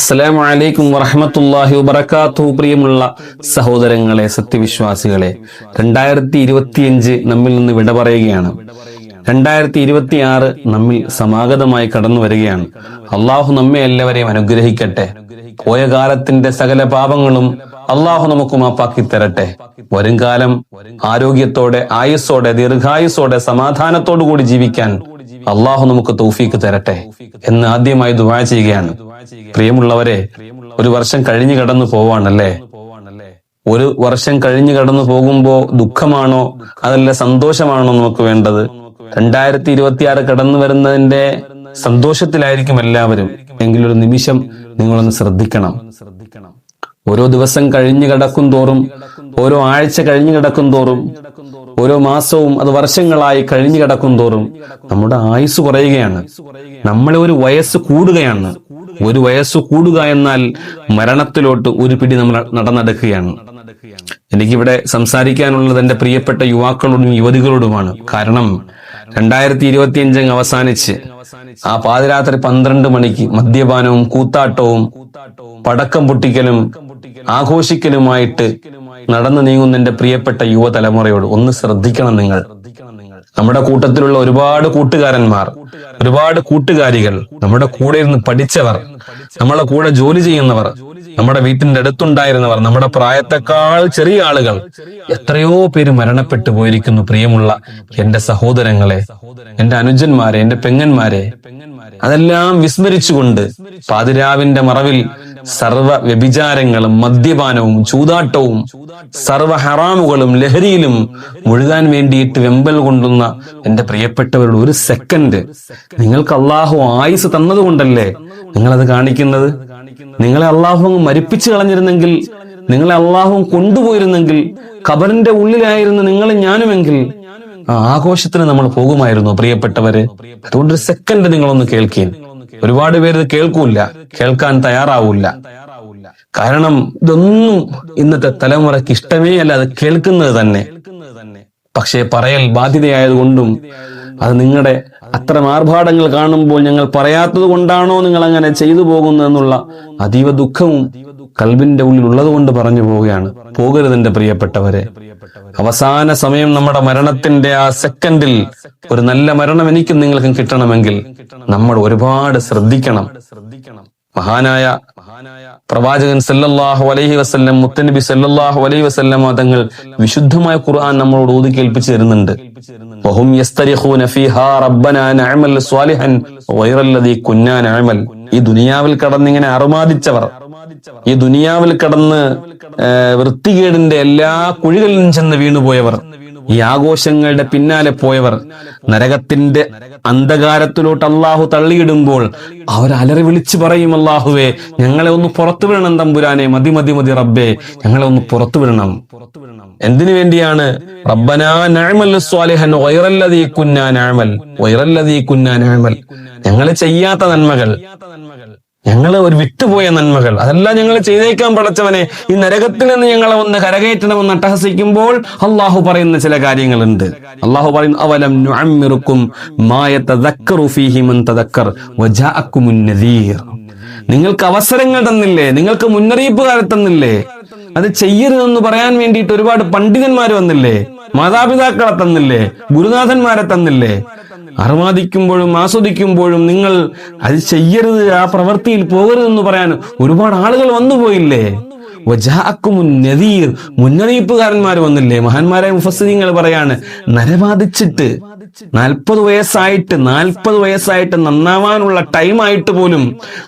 അസ്സലാമു അലൈക്കും വറഹമത്തല്ലാഹി വബർക്കാത്തു പ്രിയമുള്ള സഹോദരങ്ങളെ സത്യവിശ്വാസികളെ രണ്ടായിരത്തി ഇരുപത്തിയഞ്ച് നമ്മിൽ നിന്ന് വിട പറയുകയാണ്. രണ്ടായിരത്തി ഇരുപത്തി ആറ് നമ്മിൽ സമാഗതമായി കടന്നു വരികയാണ്. അള്ളാഹു നമ്മെ എല്ലാവരെയും അനുഗ്രഹിക്കട്ടെ. പോയ കാലത്തിന്റെ സകല പാപങ്ങളും അള്ളാഹു നമുക്ക് മാപ്പാക്കി തരട്ടെ. വരും കാലം ആരോഗ്യത്തോടെ ആയുസ്സോടെ ദീർഘായുസ്സോടെ സമാധാനത്തോടു കൂടി ജീവിക്കാൻ അള്ളാഹു നമുക്ക് തൗഫീക്ക് തരട്ടെ എന്ന് ആദ്യമായി ദുവാ ചെയ്യുകയാണ്. പ്രിയമുള്ളവരെ ഒരു വർഷം കഴിഞ്ഞു കടന്നു പോവാണല്ലേ? ഒരു വർഷം കഴിഞ്ഞു കടന്നു പോകുമ്പോ ദുഃഖമാണോ? അതല്ല സന്തോഷമാണോ നമുക്ക് വേണ്ടത്? രണ്ടായിരത്തി ഇരുപത്തിയാറ് കടന്നു വരുന്നതിന്റെ സന്തോഷത്തിലായിരിക്കും എല്ലാവരും. എങ്കിലൊരു നിമിഷം നിങ്ങളൊന്ന് ശ്രദ്ധിക്കണം. ഓരോ ദിവസം കഴിഞ്ഞു കിടക്കും തോറും ഓരോ ആഴ്ച കഴിഞ്ഞു കിടക്കും തോറും ഓരോ മാസവും അത് വർഷങ്ങളായി കഴിഞ്ഞു കിടക്കും തോറും നമ്മുടെ ആയുസ് കുറയുകയാണ്. നമ്മളെ ഒരു വയസ്സ് കൂടുകയാണ്. ഒരു വയസ്സ് കൂടുക എന്നാൽ മരണത്തിലോട്ട് ഒരു പിടി നമ്മൾ നടന്നെടുക്കുകയാണ്. എനിക്കിവിടെ സംസാരിക്കാനുള്ളത് എന്റെ പ്രിയപ്പെട്ട യുവാക്കളോടും യുവതികളോടുമാണ്. കാരണം രണ്ടായിരത്തി ഇരുപത്തി അഞ്ചങ് അവസാനിച്ച് ആ പാതിരാത്രി പന്ത്രണ്ട് മണിക്ക് മദ്യപാനവും കൂത്താട്ടവും പടക്കം പൊട്ടിക്കലും ആഘോഷിക്കലുമായിട്ട് നടന്നു നീങ്ങുന്ന എന്റെ പ്രിയപ്പെട്ട യുവതലമുറയോട് ഒന്ന് ശ്രദ്ധിക്കണം നിങ്ങൾ. നമ്മുടെ കൂട്ടത്തിലുള്ള ഒരുപാട് കൂട്ടുകാരന്മാർ ഒരുപാട് കൂട്ടുകാരികൾ നമ്മുടെ കൂടെ ഇരുന്ന് പഠിച്ചവർ നമ്മളെ കൂടെ ജോലി ചെയ്യുന്നവർ നമ്മുടെ വീട്ടിന്റെ അടുത്തുണ്ടായിരുന്നവർ നമ്മുടെ പ്രായത്തെക്കാൾ ചെറിയ ആളുകൾ എത്രയോ പേര് മരണപ്പെട്ടു പോയിരിക്കുന്നു. പ്രിയമുള്ള എന്റെ സഹോദരങ്ങളെ എന്റെ അനുജന്മാരെ എന്റെ പെങ്ങന്മാരെ അതെല്ലാം വിസ്മരിച്ചുകൊണ്ട് പാതിരാവിന്റെ മറവിൽ സർവ വ്യഭിചാരങ്ങളും മദ്യപാനവും ചൂതാട്ടവും സർവ ഹറാമുകളും ലഹരിയിലും മുഴുകാൻ വേണ്ടിയിട്ട് വെമ്പൽ കൊണ്ടുന്ന എന്റെ പ്രിയപ്പെട്ടവരുടെ ഒരു സെക്കൻഡ് നിങ്ങൾക്ക് അള്ളാഹു ആയുസ് തന്നതുകൊണ്ടല്ലേ നിങ്ങളത് കാണിക്കുന്നത്? നിങ്ങളെ അള്ളാഹു അങ്ങ് മരിപ്പിച്ചു കളഞ്ഞിരുന്നെങ്കിൽ നിങ്ങളെ അള്ളാഹു കൊണ്ടുപോയിരുന്നെങ്കിൽ ഖബറിന്റെ ഉള്ളിലായിരുന്നു നിങ്ങളും ഞാനുമെങ്കിൽ ആഘോഷത്തിന് നമ്മൾ പോകുമായിരുന്നു പ്രിയപ്പെട്ടവര്. അതുകൊണ്ട് ഒരു സെക്കൻഡ് നിങ്ങളൊന്ന് കേൾക്കുകയും ഒരുപാട് പേര് ഇത് കേൾക്കൂല കേൾക്കാൻ തയ്യാറാവൂല കാരണം ഇതൊന്നും ഇന്നത്തെ തലമുറയ്ക്ക് ഇഷ്ടമേ അല്ല അത് കേൾക്കുന്നത് തന്നെ. പക്ഷേ പറയൽ ബാധ്യതയായതുകൊണ്ടും അത് നിങ്ങളുടെ അത്തരം ആർഭാടങ്ങൾ കാണുമ്പോൾ ഞങ്ങൾ പറയാത്തത് കൊണ്ടാണോ നിങ്ങൾ അങ്ങനെ ചെയ്തു പോകുന്നതെന്നുള്ള അതീവ ദുഃഖവും കൽബിന്റെ ഉള്ളിൽ ഉള്ളത് കൊണ്ട് പറഞ്ഞു പോവുകയാണ്. പോകരുത് എന്റെ പ്രിയപ്പെട്ടവരെ. അവസാന സമയം നമ്മുടെ മരണത്തിന്റെ ആ സെക്കൻഡിൽ ഒരു നല്ല മരണം എനിക്കും നിങ്ങൾക്കും കിട്ടണമെങ്കിൽ നമ്മൾ ഒരുപാട് ശ്രദ്ധിക്കണം. മഹാനായ പ്രവാചകൻ സല്ലല്ലാഹു അലൈഹി വസല്ലം മുത്തനബി സല്ലല്ലാഹു അലൈഹി വസ്ല്ലം തങ്ങൾ വിശുദ്ധമായ ഖുർആൻ നമ്മളോട് ഓതി കേൾപ്പിച്ചു തരുന്നുണ്ട്. വഹും റബ്ബനാ കുന്നാ ഈ ദുനിയാവിൽ കടന്നിങ്ങനെ അറുമാദിച്ചവർ ഈ ദുനിയാവിൽ കടന്ന് വൃത്തികേടിന്റെ എല്ലാ കുഴികളിലും ചെന്ന് വീണുപോയവർ ഈ ആഘോഷങ്ങളുടെ പിന്നാലെ പോയവർ നരകത്തിന്റെ അന്ധകാരത്തിലോട്ട് അള്ളാഹു തള്ളിയിടുമ്പോൾ അവർ അലറി വിളിച്ചു പറയും അള്ളാഹുവേ ഞങ്ങളെ ഒന്ന് പുറത്തു വിടണം തമ്പുരാനെ. മതി മതി മതി റബ്ബേ ഞങ്ങളെ ഒന്ന് പുറത്തു വിടണം. എന്തിനു വേണ്ടിയാണ്? ഞങ്ങൾ ചെയ്യാത്ത നന്മകൾ. ഞങ്ങൾ ഒരു വിട്ടുപോയ നന്മകൾ. അതെല്ലാം ഞങ്ങൾ ചെയ്തേക്കാൻ പടച്ചവനെ ഈ നരകത്തിൽ നിന്ന് ഞങ്ങളെ ഒന്ന് കരകയറ്റണമെന്ന് അട്ടഹസിക്കുമ്പോൾ അള്ളാഹു പറയുന്ന ചില കാര്യങ്ങളുണ്ട്. അള്ളാഹു പറയുന്നു അവലം നുഅമ്മിറുക്കും മായ ഫീഹി നിങ്ങൾക്ക് അവസരങ്ങൾ തന്നില്ലേ? നിങ്ങൾക്ക് മുന്നറിയിപ്പുകാരെ തന്നില്ലേ? അത് ചെയ്യരുതെന്ന് പറയാൻ വേണ്ടിയിട്ട് ഒരുപാട് പണ്ഡിതന്മാർ വന്നില്ലേ? മാതാപിതാക്കളെ തന്നില്ലേ? ഗുരുനാഥന്മാരെ തന്നില്ലേ? അർമാദിക്കുമ്പോഴും ആസ്വദിക്കുമ്പോഴും നിങ്ങൾ അത് ചെയ്യരുത് ആ പ്രവൃത്തിയിൽ പോകരുതെന്ന് പറയാൻ ഒരുപാട് ആളുകൾ വന്നുപോയില്ലേ പോയില്ലേ? നദീർ. മുന്നറിയിപ്പുകാരന്മാർ വന്നില്ലേ? മഹാന്മാരായ മുഫസ്സിങ്ങൾ പറയാണ് നരബാധിച്ചിട്ട് നാൽപ്പത് വയസ്സായിട്ട് നാൽപ്പത് വയസ്സായിട്ട് നന്നാവാനുള്ള ടൈമായിട്ട് പോലും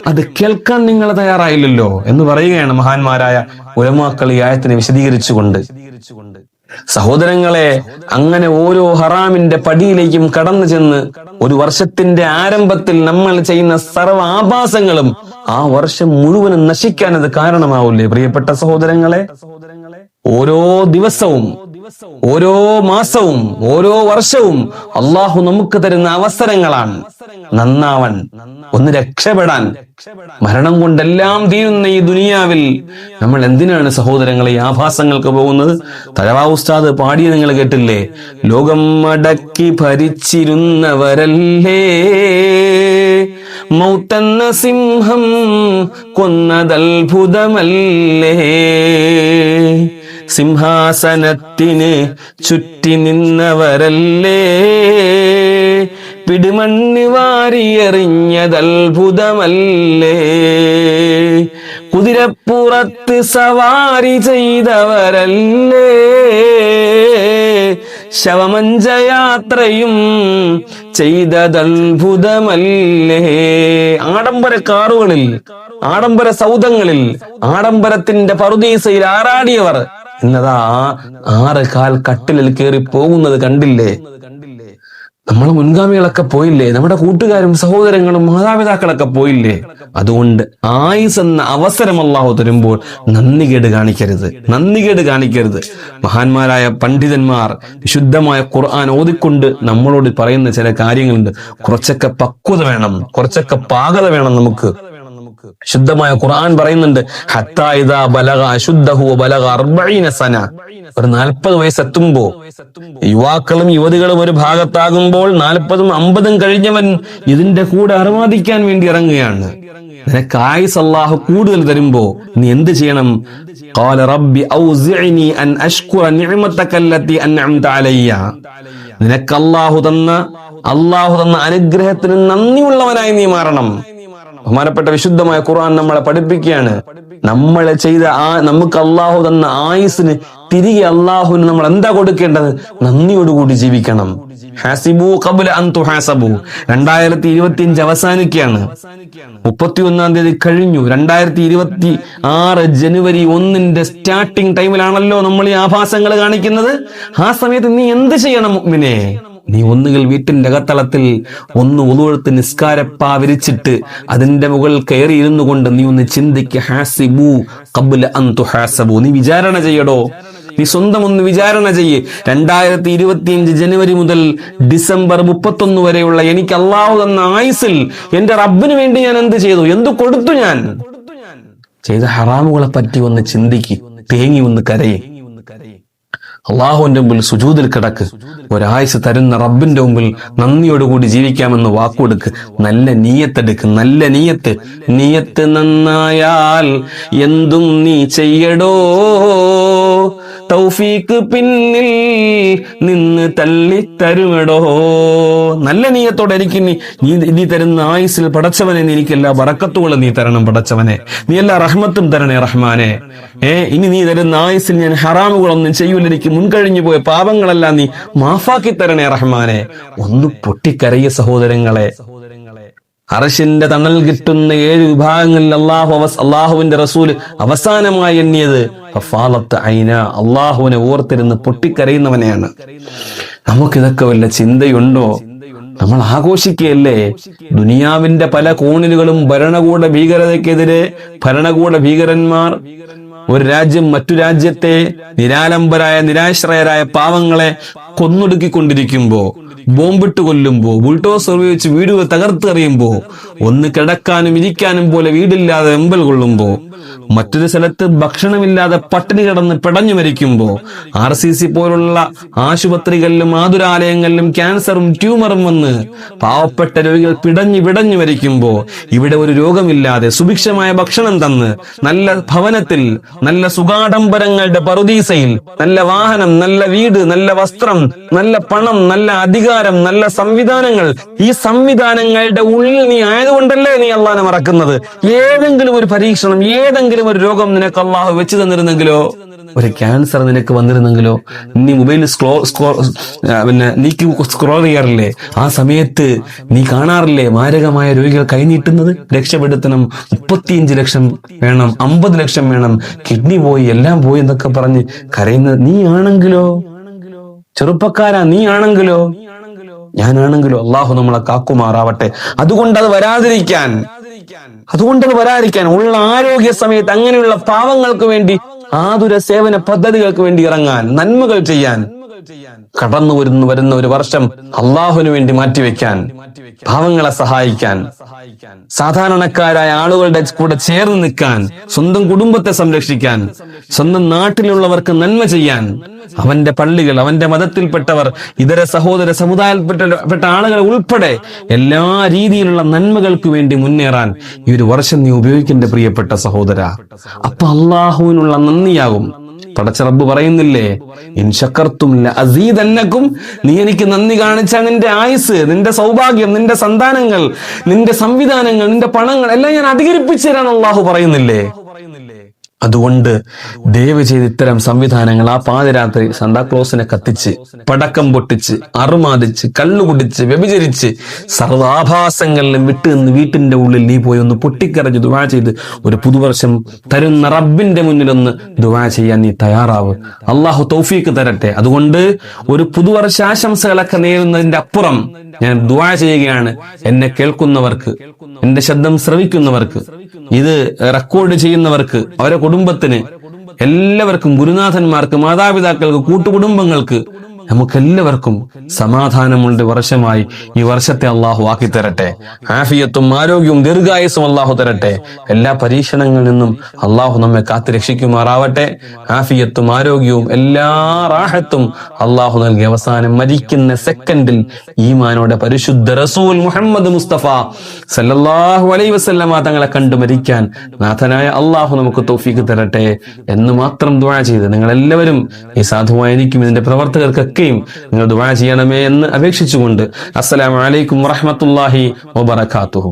അത് കേൾക്കാൻ നിങ്ങൾ തയ്യാറായില്ലല്ലോ എന്ന് പറയുകയാണ് മഹാന്മാരായ ഉലമാക്കൾ ഈ ആയത്തിനെ വിശദീകരിച്ചുകൊണ്ട്. സഹോദരങ്ങളെ അങ്ങനെ ഓരോ ഹറാമിന്റെ പടിയിലേക്കും കടന്നു ചെന്ന് ഒരു വർഷത്തിന്റെ ആരംഭത്തിൽ നമ്മൾ ചെയ്യുന്ന സർവ ആഭാസങ്ങളും ആ വർഷം മുഴുവനും നശിക്കാൻ അത് കാരണമാവില്ലേ? പ്രിയപ്പെട്ട സഹോദരങ്ങളെ ഓരോ ദിവസവും ഓരോ മാസവും ഓരോ വർഷവും അള്ളാഹു നമുക്ക് തരുന്ന അവസരങ്ങളാണ്. നന്നാവൻ ഒന്ന് രക്ഷപ്പെടാൻ. മരണം കൊണ്ടെല്ലാം തീരുന്ന ഈ ദുനിയാവിൽ നമ്മൾ എന്തിനാണ് സഹോദരങ്ങളെ ആഭാസങ്ങൾക്ക് പോകുന്നത്? തലവാ ഉസ്താദ് പാടിയ നിങ്ങൾ കേട്ടില്ലേ? ലോകം മടക്കി ഭരിച്ചിരുന്നവരല്ലേ? മൗത്തെന്ന സിംഹം കൊന്നതത്ഭുതമല്ലേ? സിംഹാസനത്തിന് ചുറ്റി നിന്നവരല്ലേ? പിടിമണ്ണി വാരിയെറിഞ്ഞതത്ഭുതമല്ലേ? കുതിരപ്പുറത്ത് സവാരി ചെയ്തവരല്ലേ? ശവമഞ്ചയാത്രയും ചെയ്തതത്ഭുതമല്ലേ? ആഡംബര കാറുകളിൽ ആഡംബര സൗദങ്ങളിൽ ആഡംബരത്തിന്റെ പറുദീസയിൽ ആറാടിയവർ എന്നതാ ആറ് കാൽ കട്ടിലിൽ കയറി പോകുന്നത് കണ്ടില്ലേ? നമ്മളെ മുൻഗാമികളൊക്കെ പോയില്ലേ? നമ്മുടെ കൂട്ടുകാരും സഹോദരങ്ങളും മാതാപിതാക്കളൊക്കെ പോയില്ലേ? അതുകൊണ്ട് ആയുസ് എന്ന അവസരം അള്ളാഹു തരുമ്പോൾ നന്ദികേട് കാണിക്കരുത്. നന്ദികേട് കാണിക്കരുത്. മഹാന്മാരായ പണ്ഡിതന്മാർ വിശുദ്ധമായ ഖുർആൻ ഓതിക്കൊണ്ട് നമ്മളോട് പറയുന്ന ചില കാര്യങ്ങളുണ്ട്. കുറച്ചൊക്കെ പക്വത വേണം. കുറച്ചൊക്കെ പാകത വേണം നമുക്ക്. ശുദ്ധമായ ഖുർആൻ പറയുന്നുണ്ട് ഹത്താ ഇദാ ബലഗ അശുദ്ധഹു ബലഗ അർബഈന സന ഒരു നാൽപ്പത് വയസ്സെത്തുമ്പോ യുവാക്കളും യുവതികളും ഒരു ഭാഗത്താകുമ്പോൾ നാൽപ്പതും അമ്പതും കഴിഞ്ഞവൻ ഇതിന്റെ കൂടെ അർമാദിക്കാൻ വേണ്ടി ഇറങ്ങുകയാണ് നിനക്ക് ആയുസ് അല്ലാഹു കൂടുതൽ തരുമ്പോ നീ എന്ത് ചെയ്യണം قال رب أوزعني أن أشكر نعمتك التي أنعمت علي നിനക്ക് അല്ലാഹു തന്ന അല്ലാഹു തന്ന അനുഗ്രഹത്തിന് നന്ദിയുള്ളവനായി നീ മാറണം ബഹുമാനപ്പെട്ട വിശുദ്ധമായ ഖുർആൻ നമ്മളെ പഠിപ്പിക്കുകയാണ്. നമ്മളെ ചെയ്ത ആ നമുക്ക് അള്ളാഹു തന്ന ആയുസിന് തിരികെ അള്ളാഹുവിന് നമ്മൾ എന്താ കൊടുക്കേണ്ടത്? നന്ദിയോടുകൂടി ജീവിക്കണം. ഹാസിബു കബുല അന്തു ഹാസബു രണ്ടായിരത്തി ഇരുപത്തി അഞ്ച് അവസാനിക്കുകയാണ്. മുപ്പത്തി ഒന്നാം തീയതി കഴിഞ്ഞു. രണ്ടായിരത്തി ഇരുപത്തി ആറ് ജനുവരി ഒന്നിന്റെ സ്റ്റാർട്ടിംഗ് ടൈമിലാണല്ലോ നമ്മൾ ഈ ആഭാസങ്ങൾ കാണിക്കുന്നത്. ആ സമയത്ത് നീ എന്ത് ചെയ്യണം മുഅ്മിനേ? നീ ഒന്നുകിൽ വീട്ടിന്റെ അകത്തളത്തിൽ ഒന്ന് ഉതുവെടുത്ത് നിസ്കാരപ്പാ വിരിച്ചിട്ട് അതിന്റെ മുകളിൽ കയറി ഇരുന്നു കൊണ്ട് നീ ഒന്ന് ചിന്തിക്ക് ഹാസിബു കബുല അന്തു ഹാസബു നീ വിചാരണ ചെയ്യടോ. നീ സ്വന്തം ഒന്ന് വിചാരണ ചെയ്യ്. രണ്ടായിരത്തി ഇരുപത്തിയഞ്ച് ജനുവരി മുതൽ ഡിസംബർ മുപ്പത്തൊന്ന് വരെയുള്ള എനിക്ക് അള്ളാഹു തന്ന ആയുസിൽ എന്റെ റബ്ബിന് വേണ്ടി ഞാൻ എന്ത് ചെയ്തു? എന്ത് കൊടുത്തു ഞാൻ? ചെയ്ത ഹറാമുകളെ പറ്റി ഒന്ന് ചിന്തിക്ക്. തേങ്ങി ഒന്ന് കരയേ. അള്ളാഹുവിന്റെ മുമ്പിൽ സുജൂതിൽ കിടക്ക്. ഒരായുസ് തരുന്ന റബ്ബിന്റെ മുമ്പിൽ നന്ദിയോടുകൂടി ജീവിക്കാമെന്ന് വാക്കുകൊടുക്ക്. നല്ല നീയത്തെടുക്ക്. നല്ല നീയത്ത്. നീയത്ത് നന്നായാൽ എന്തും നീ ചെയ്യടോ. തൗഫീക്ക് പിന്നിൽ നിന്ന് തള്ളി തരുമെടോ നല്ല നീയത്തോടെ എനിക്ക് നീ നീ- തരുന്ന ആയുസിൽ പടച്ചവനെ നീ എനിക്ക് എല്ലാ വറക്കത്തുകളും നീ തരണം പടച്ചവനെ. നീ എല്ലാ റഹ്മത്തും തരണേ റഹ്മാനെ. ഏ ഇനി നീ തരുന്ന ആയുസിൽ ഞാൻ ഹറാമുകളൊന്നും ചെയ്യൂല. എനിക്ക് മുൻകഴിഞ്ഞു പോയ പാപങ്ങളെല്ലാം നീ മാഫാക്കി തരണേ റഹ്മാനെ. ഒന്ന് പൊട്ടിക്കരയ സഹോദരങ്ങളെ. അറശിന്റെ തണൽ കിട്ടുന്ന ഏഴ് വിഭാഗങ്ങളിൽ അള്ളാഹു അവസ് അള്ളാഹുവിന്റെ റസൂൽ അവസാനമായി എണ്ണിയത് ഐന. അള്ളാഹുവിനെ ഓർത്തിരുന്ന് പൊട്ടിക്കരയുന്നവനെയാണ്. നമുക്കിതൊക്കെ വല്ല ചിന്തയുണ്ടോ? നമ്മൾ ആഘോഷിക്കുകയല്ലേ? ദുനിയാവിന്റെ പല കോണിലുകളും ഭരണകൂട ഭീകരതയ്ക്കെതിരെ ഭരണകൂട ഭീകരന്മാർ ഒരു രാജ്യം മറ്റു രാജ്യത്തെ നിരാലംബരായ നിരാശ്രയരായ പാവങ്ങളെ കൊന്നൊടുക്കിക്കൊണ്ടിരിക്കുമ്പോ ബോംബിട്ട് കൊല്ലുമ്പോ ബുൾട്ടോസർ ഉപയോഗിച്ച് വീടുകൾ തകർത്തെറിയുമ്പോ ഒന്ന് കിടക്കാനും ഇരിക്കാനും പോലെ വീടില്ലാതെ വെമ്പൽ കൊള്ളുമ്പോ മറ്റൊരു സ്ഥലത്ത് ഭക്ഷണമില്ലാതെ പട്ടിണി കിടന്ന് പിടഞ്ഞു മരിക്കുമ്പോ ആർ സി സി പോലുള്ള ആശുപത്രികളിലും ആതുരാലയങ്ങളിലും ക്യാൻസറും ട്യൂമറും വന്ന് പാവപ്പെട്ട രോഗികൾ പിടഞ്ഞു പിടഞ്ഞു മരിക്കുമ്പോ ഇവിടെ ഒരു രോഗമില്ലാതെ സുഭിക്ഷമായ ഭക്ഷണം തന്ന് നല്ല ഭവനത്തിൽ നല്ല സുഖാഡംബരങ്ങളുടെ പറുദീസയിൽ നല്ല വാഹനം നല്ല വീട് നല്ല വസ്ത്രം നല്ല പണം നല്ല അധികാരം നല്ല സംവിധാനങ്ങൾ. ഈ സംവിധാനങ്ങളുടെ ഉള്ളിൽ നീ ആയതുകൊണ്ടല്ലേ നീ അള്ളാനെ മറക്കുന്നത്? ഏതെങ്കിലും ഒരു പരീക്ഷണം ഏതെങ്കിലും ഒരു രോഗം നിനക്ക് അള്ളാഹു വെച്ചു തന്നിരുന്നെങ്കിലോ? ഒരു ക്യാൻസർ നിനക്ക് വന്നിരുന്നെങ്കിലോ? നീ മൊബൈൽ സ്ക്രോ സ്ക്രോ പിന്നെ നീക്കി സ്ക്രോൾ ചെയ്യാറില്ലേ? ആ സമയത്ത് നീ കാണാറില്ലേ മാരകമായ രോഗികൾ കൈനീട്ടുന്നത് രക്ഷപ്പെടുത്തണം. മുപ്പത്തിയഞ്ച് ലക്ഷം വേണം അമ്പത് ലക്ഷം വേണം. കിഡ്നി പോയി എല്ലാം പോയി എന്നൊക്കെ പറഞ്ഞ് കരയുന്ന നീ ആണെങ്കിലോ? ചെറുപ്പക്കാരാ നീ ആണെങ്കിലോ? ഞാനാണെങ്കിലോ? അള്ളാഹു നമ്മളെ കാക്കുമാറാവട്ടെ. അതുകൊണ്ട് അത് വരാതിരിക്കാൻ അതുകൊണ്ട് അത് വരാതിരിക്കാൻ ഉള്ള ആരോഗ്യ സമയത്ത് അങ്ങനെയുള്ള പാവങ്ങൾക്ക് വേണ്ടി ആതുര സേവന പദ്ധതികൾക്ക് വേണ്ടി ഇറങ്ങാൻ നന്മകൾ ചെയ്യാൻ കടന്നു വരുന്ന വരുന്ന ഒരു വർഷം അള്ളാഹുവിന് വേണ്ടി മാറ്റിവെക്കാൻ പാവങ്ങളെ സഹായിക്കാൻ സാധാരണക്കാരായ ആളുകളുടെ കൂടെ ചേർന്ന് നിൽക്കാൻ സ്വന്തം കുടുംബത്തെ സംരക്ഷിക്കാൻ സ്വന്തം നാട്ടിലുള്ളവർക്ക് നന്മ ചെയ്യാൻ അവന്റെ പള്ളികൾ അവന്റെ മതത്തിൽപ്പെട്ടവർ ഇതര സഹോദര സമുദായത്തിൽപ്പെട്ട ആളുകളെ ആളുകൾ ഉൾപ്പെടെ എല്ലാ രീതിയിലുള്ള നന്മകൾക്ക് വേണ്ടി മുന്നേറാൻ ഈ ഒരു വർഷം നീ ഉപയോഗിക്കേണ്ട പ്രിയപ്പെട്ട സഹോദര. അപ്പൊ അള്ളാഹുവിനുള്ള നന്ദിയാകും. പടച്ച പറയുന്നില്ലേ? ഇൻഷക്കർത്തും അസീദന്നക്കും നീ എനിക്ക് നന്ദി കാണിച്ച നിന്റെ ആയുസ് നിന്റെ സൗഭാഗ്യം നിന്റെ സന്താനങ്ങൾ നിന്റെ സംവിധാനങ്ങൾ നിന്റെ പണങ്ങൾ എല്ലാം ഞാൻ അധികരിപ്പിച്ചു തരാൻ അള്ളാഹു പറയുന്നില്ലേ? അതുകൊണ്ട് ദയവ് ചെയ്ത് ഇത്തരം സംവിധാനങ്ങൾ ആ പാതിരാത്രി സന്താക്ലോസിനെ കത്തിച്ച് പടക്കം പൊട്ടിച്ച് അറുമാതിച്ച് കല്ലുകുടിച്ച് വ്യഭിചരിച്ച് സർവാഭാസങ്ങളിലും വിട്ട് നിന്ന് വീട്ടിന്റെ ഉള്ളിൽ നീ പോയി ഒന്ന് പൊട്ടിക്കരഞ്ഞ് ദുവാ ചെയ്ത് ഒരു പുതുവർഷം തരുന്ന റബ്ബിന്റെ മുന്നിലൊന്ന് ദുവാ ചെയ്യാൻ നീ തയ്യാറാവ്. അള്ളാഹു തൗഫീക്ക് തരട്ടെ. അതുകൊണ്ട് ഒരു പുതുവർഷാശംസകളൊക്കെ നേരുന്നതിന്റെ അപ്പുറം ഞാൻ ദുവാ ചെയ്യുകയാണ്. എന്നെ കേൾക്കുന്നവർക്ക് എന്റെ ശബ്ദം ശ്രവിക്കുന്നവർക്ക് ഇത് റെക്കോർഡ് ചെയ്യുന്നവർക്ക് അവരെ കുടുംബത്തിന് എല്ലാവർക്കും ഗുരുനാഥന്മാർക്ക് മാതാപിതാക്കൾക്ക് കൂട്ടുകുടുംബങ്ങൾക്ക് നമുക്കെല്ലാവർക്കും സമാധാനമുള്ള വർഷമായി. ഈ വർഷത്തെ അള്ളാഹു ആക്കി തരട്ടെ. ആഫിയത്തും ആരോഗ്യവും ദീർഘായുസും അള്ളാഹു തരട്ടെ. എല്ലാ പരീക്ഷണങ്ങളിൽ നിന്നും അള്ളാഹു നമ്മെ കാത്തു രക്ഷിക്കുമാറാവട്ടെ. ആഫിയത്തും ആരോഗ്യവും എല്ലാ റാഹത്തും അള്ളാഹു നൽകി. അവസാനം മരിക്കുന്ന സെക്കൻഡിൽ ഈമാനോടെ പരിശുദ്ധ റസൂൽ മുഹമ്മദ് മുസ്തഫ സല്ലല്ലാഹു അലൈ വസല്ലമ തങ്ങളെ കണ്ടു മരിക്കാൻ നാഥനായ അള്ളാഹു നമുക്ക് തോഫീക്ക് തരട്ടെ എന്ന് മാത്രം ദുആ ചെയ്ത് നിങ്ങൾ എല്ലാവരും ഈ സാധുവായിരിക്കും. ഇതിന്റെ ഇതിന്റെ പ്രവർത്തകർക്കൊക്കെയും നിങ്ങൾ ദുആ ചെയ്യണമേ എന്ന് അപേക്ഷിച്ചുകൊണ്ട് അസ്സലാമു അലൈക്കും വറഹ്മത്തുള്ളാഹി വബറകാതുഹു.